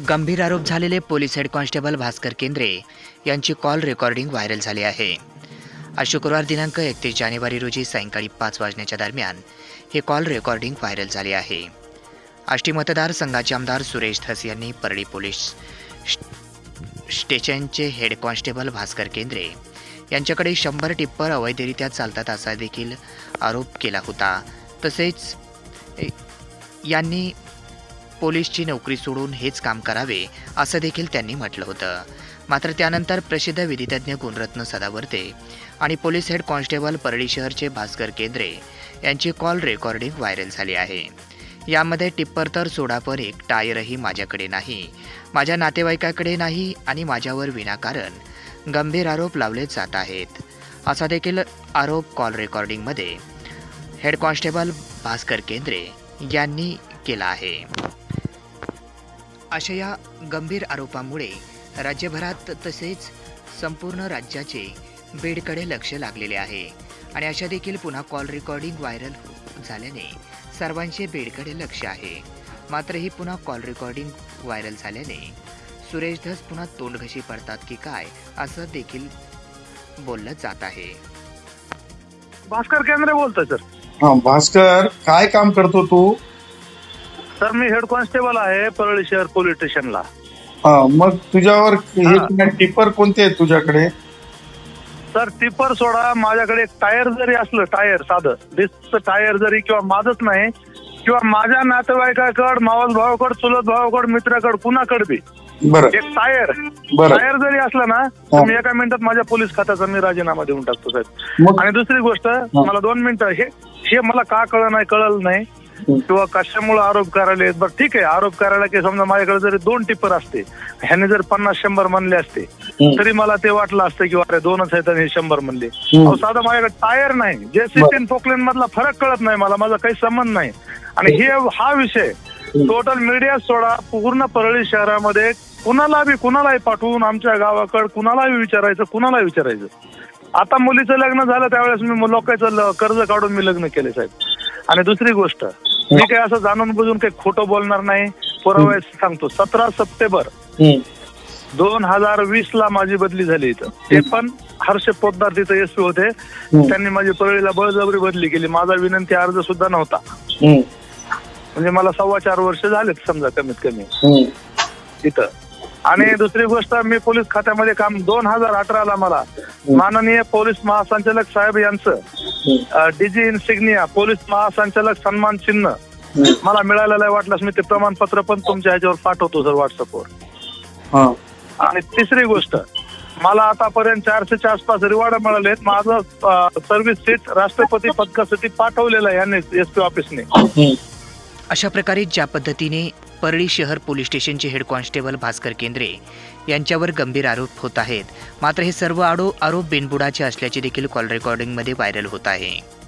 गंभीर आरोप झालेले police head constable Bhaskar Kendre यांची कॉल रेकॉर्डिंग व्हायरल झाली आहे. आज शुक्रवार दिनांक एकतीस जानेवारी रोजी सायंकाळी पाच वाजण्याच्या दरम्यान हे कॉल रेकॉर्डिंग व्हायरल झाले आहे. आष्टी मतदारसंघाचे आमदार सुरेश धस यांनी परळी पोलीस स्टेशनचे हेड कॉन्स्टेबल भास्कर केंद्रे यांच्याकडे शंभर टिप्पर अवैधरित्या चालतात असा देखील आरोप केला होता. तसेच यांनी पोलीसची नोकरी सोडून हेच काम करावे असं देखील त्यांनी म्हटलं होतं. मात्र त्यानंतर प्रसिद्ध विधितज्ञ गुणरत्न सदावर्ते आणि पोलीस हेड कॉन्स्टेबल परळी शहरचे भास्कर केंद्रे यांची कॉल रेकॉर्डिंग व्हायरल झाली आहे. यामध्ये टिप्पर तर सोडा पण एक टायरही माझ्याकडे नाही माझ्या नातेवाईकाकडे नाही आणि माझ्यावर विनाकारण गंभीर आरोप लावले जात आहेत. असा देखील आरोप कॉल रेकॉर्डिंगमध्ये हेड कॉन्स्टेबल भास्कर केंद्रे यांनी केला आहे. अशा या गंभीर आरोपामुळे राज्यभरात तसेच संपूर्ण राज्याचे बीडकडे लक्ष लागलेले आहे. आणि अशा देखील पुन्हा कॉल रेकॉर्डिंग व्हायरल झाल्याने सर्वांचे बीडकडे लक्ष आहे. मात्र ही पुन्हा कॉल रेकॉर्डिंग व्हायरल झाल्याने सुरेश धस पुन्हा तोंडघशी पडतात की काय असं देखील बोललं जात आहे. भास्कर केंद्रे बोलतोय सर. हा भास्कर काय काम करतो तू? सर मी हेड कॉन्स्टेबल आहे परळी शहर पोलीस स्टेशनला. हा मग तुझ्यावर हे. टिपर कोणते आहेत तुझ्याकडे? सर टिपर सोडा माझ्याकडे एक टायर जरी असलं टायर साधं डिस्कचं टायर जरी किंवा माझंच नाही किंवा माझ्या नातेवाईकाकड मावस भावाकड चुलत भावाकड मित्राकड कुणाकड बी. बरं. एक टायर. बरं. टायर जरी असलं ना तर मी एका मिनिटात माझ्या पोलीस खात्याचा मी राजीनामा देऊन टाकतो साहेब मग? आणि दुसरी गोष्ट मला दोन मिनिटं हे हे मला का कळ नाही कळलं नाही किंवा कशामुळे आरोप करायला बरं ठीक आहे. आरोप करायला की समजा माझ्याकडे जरी दोन टिप्पर असते ह्याने जर पन्नास शंभर म्हणले असते. तरी मला ते वाटलं असतं की अरे दोनच आहेत आणि हे शंभर म्हणले. अहो, साधा माझ्याकडे टायर नाही. जेसीबी पोकलेन मधला फरक कळत नाही मला माझा काही संबंध नाही. आणि हे हा विषय टोटल मीडिया सोडा पूर्ण परळी शहरामध्ये कुणाला बी कुणालाही पाठवून आमच्या गावाकडे कुणालाही विचारायचं कुणालाही विचारायचं. आता मुलीचं लग्न झालं त्यावेळेस मी लोकांचं कर्ज काढून मी लग्न केले साहेब. आणि दुसरी गोष्ट मी काही असं जाणून बुजून काही खोटं बोलणार नाही. पुरावा सांगतो. सतरा सप्टेंबर. दोन हजार वीस ला माझी बदली झाली इथं. ते पण हर्ष पोतदार तिथं एसपी होते. त्यांनी माझी परळीला बळजबरी बदली केली. माझा विनंती अर्ज सुद्धा नव्हता. म्हणजे मला सव्वा चार वर्ष झालेत समजा कमीत कमी. तिथं आणि दुसरी गोष्ट मी पोलीस खात्यामध्ये काम दोन हजार अठराला मला माननीय पोलीस महासंचालक साहेब यांचं डीजी इन्सिग्निया पोलीस महासंचालक सन्मान चिन्ह मला मिळालेलं आहे वाटल्यास मी ते प्रमाणपत्र पण तुमच्या ह्याच्यावर पाठवतो सर व्हॉट्सअपवर हा. आणि तिसरी गोष्ट मला आतापर्यंत चारशेच्या आसपास रिवॉर्ड मिळालेत माझं सर्व्हिस सीट राष्ट्रपती पदकासाठी पाठवलेलं आहे यांनी एस पी ऑफिसने. अशा प्रकारे ज्या पद्धतीने परळी शहर पोलीस स्टेशनचे हेड कॉन्स्टेबल भास्कर केंद्रे यांच्यावर गंभीर आरोप होत आहेत. मात्र हे सर्व आडो आरोप बिनबुडाचे असल्याचे देखील कॉल रेकॉर्डिंगमध्ये व्हायरल होत आहे.